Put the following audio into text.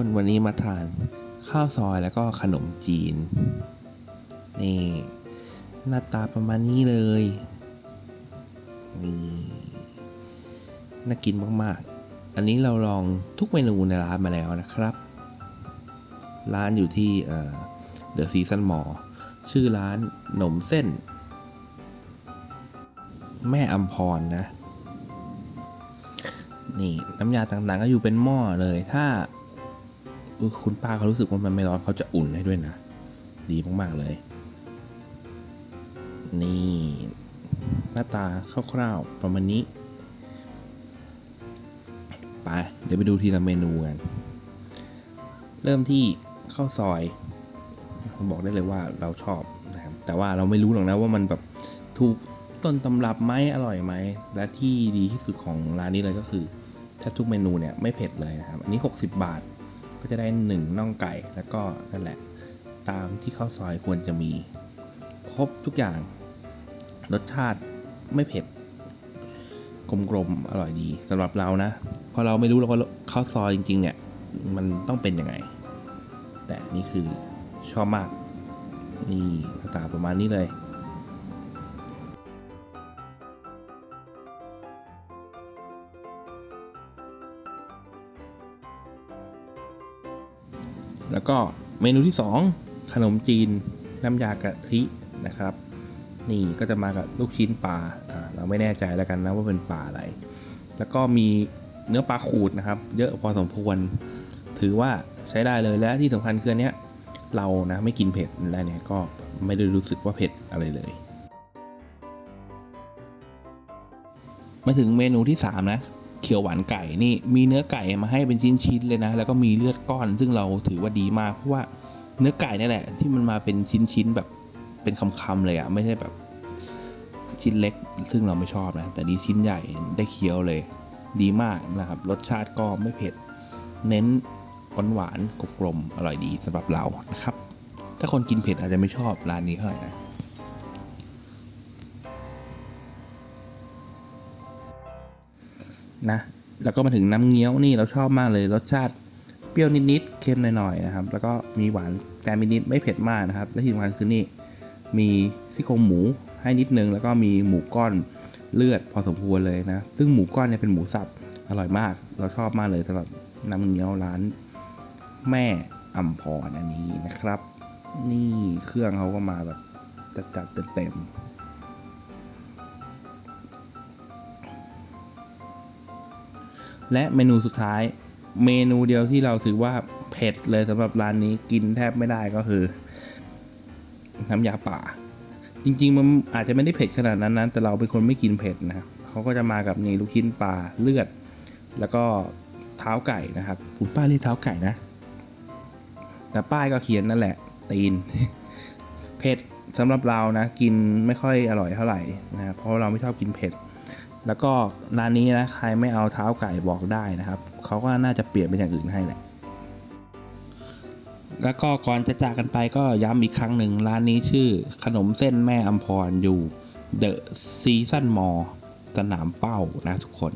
คนวันนี้มาทานข้าวซอยแล้วก็ขนมจีน นี่หน้าตาประมาณนี้เลย นี่น่ากินมากๆ อันนี้เราลองทุกเมนูในร้านมาแล้วนะครับ ร้านอยู่ที่เดอะซีซันมอลชื่อร้านหนมเส้น แม่อัมพรนะนี่น้ำยาต่างๆก็อยู่เป็นหม้อเลย ถ้า คุณป้าเขารู้สึกว่ามันไม่ร้อนเขาจะอุ่นให้ด้วยนะ ดีมากๆเลย นี่ หน้าตาคร่าวๆประมาณนี้ ไป เดี๋ยวไปดูทีละเมนูกัน เริ่มที่ข้าวซอยผมบอกได้เลยว่าเราชอบนะครับแต่ว่าเราไม่รู้หรอกนะว่ามันแบบถูกต้นตำรับไหมอร่อยไหมและที่ดีที่สุดของร้านนี้เลยก็คือแทบทุกเมนูเนี่ยไม่เผ็ดเลยนะครับ อันนี้ 60 บาท ก็จะได้1น่องไก่แล้วก็นั่นแหละ ตามที่ข้าวซอยควรจะมี ครบทุกอย่าง รสชาติไม่เผ็ดกลมๆอร่อยดีสำหรับเรานะเพราะเราไม่รู้แล้วว่าข้าวซอยจริง ๆ เนี่ย มันต้องเป็นยังไง แต่นี่คือชอบมาก นี่หน้าตาประมาณนี้เลย แล้วก็เมนูที่ 2 ขนมจีนน้ำยากะทินะครับ นี่ก็จะมากับลูกชิ้นปลาเราไม่แน่ใจแล้วกันนะว่าเป็นปลาอะไร แล้วก็มีเนื้อปลาขูดนะครับ เยอะพอสมควร ถือว่าใช้ได้เลยและที่สำคัญคืออันเนี้ยเรานะไม่กินเผ็ดแล้วเนี่ยก็ไม่ได้รู้สึกว่าเผ็ดอะไรเลย มาถึงเมนูที่ 3 นะ เขียวหวานไก่นี่มีเนื้อไก่มาให้เป็นชิ้นๆเลยนะ แล้วก็มีเลือดก้อน ซึ่งเราถือว่าดีมากเพราะว่าเนื้อไก่นี่แหละ ที่มันมาเป็นชิ้นๆแบบเป็นคำๆเลยอะไม่ใช่แบบชิ้นเล็ก ซึ่งเราไม่ชอบนะ แต่ดีชิ้นใหญ่ได้เคี้ยวเลย ดีมากนะครับ รสชาติก็ไม่เผ็ด เน้นหวานหวานๆกลมๆอร่อยดีสำหรับเรานะครับ ถ้าคนกินเผ็ดอาจจะไม่ชอบร้านนี้เท่าไหร่นะ นะแล้วก็มาถึงน้ำเงี้ยวนี่เราชอบมากเลยรสชาติเปรี้ยวนิดๆเค็มหน่อยๆนะครับ แล้วก็มีหวานแต่นิดๆไม่เผ็ดมากนะครับ และที่สำคัญคือนี่มีซี่โครงหมูให้นิดนึง แล้วก็มีหมูก้อนเลือดพอสมควรเลยนะ ซึ่งหมูก้อนเนี่ยเป็นหมูสับอร่อยมาก เราชอบมากเลยสำหรับน้ำเงี้ยวร้านแม่อัมพรอันนี้นะครับ นี่เครื่องเขาก็มาแบบจัดๆเต็มๆ และเมนูสุดท้าย เมนูเดียวที่เราถือว่าเผ็ดเลยสำหรับร้านนี้กินแทบไม่ได้ก็คือ น้ำยาป่า จริงๆมันอาจจะไม่ได้เผ็ดขนาดนั้นนะแต่เราเป็นคนไม่กินเผ็ดนะเขาก็จะมากับนี่ลูกชิ้นปลาเลือด แล้วก็เท้าไก่นะครับคุณป้าเรียกเท้าไก่นะ แต่ป้ายก็เขียนนั่นแหละ ตีน เผ็ดสำหรับเรานะ กินไม่ค่อยอร่อยเท่าไหร่นะครับเพราะเราไม่ชอบกินเผ็ด แล้วก็ร้านนี้นะใครไม่เอาเท้าไก่บอกได้นะครับเขาก็น่าจะเปลี่ยนเป็นอย่างอื่นให้แหละแล้วก็ก่อนจะจากกันไปก็ย้ำอีกครั้งหนึ่งร้านนี้ชื่อขนมเส้นแม่อัมพรอยู่เดอะซีซันมอลสนามเป้านะทุกคน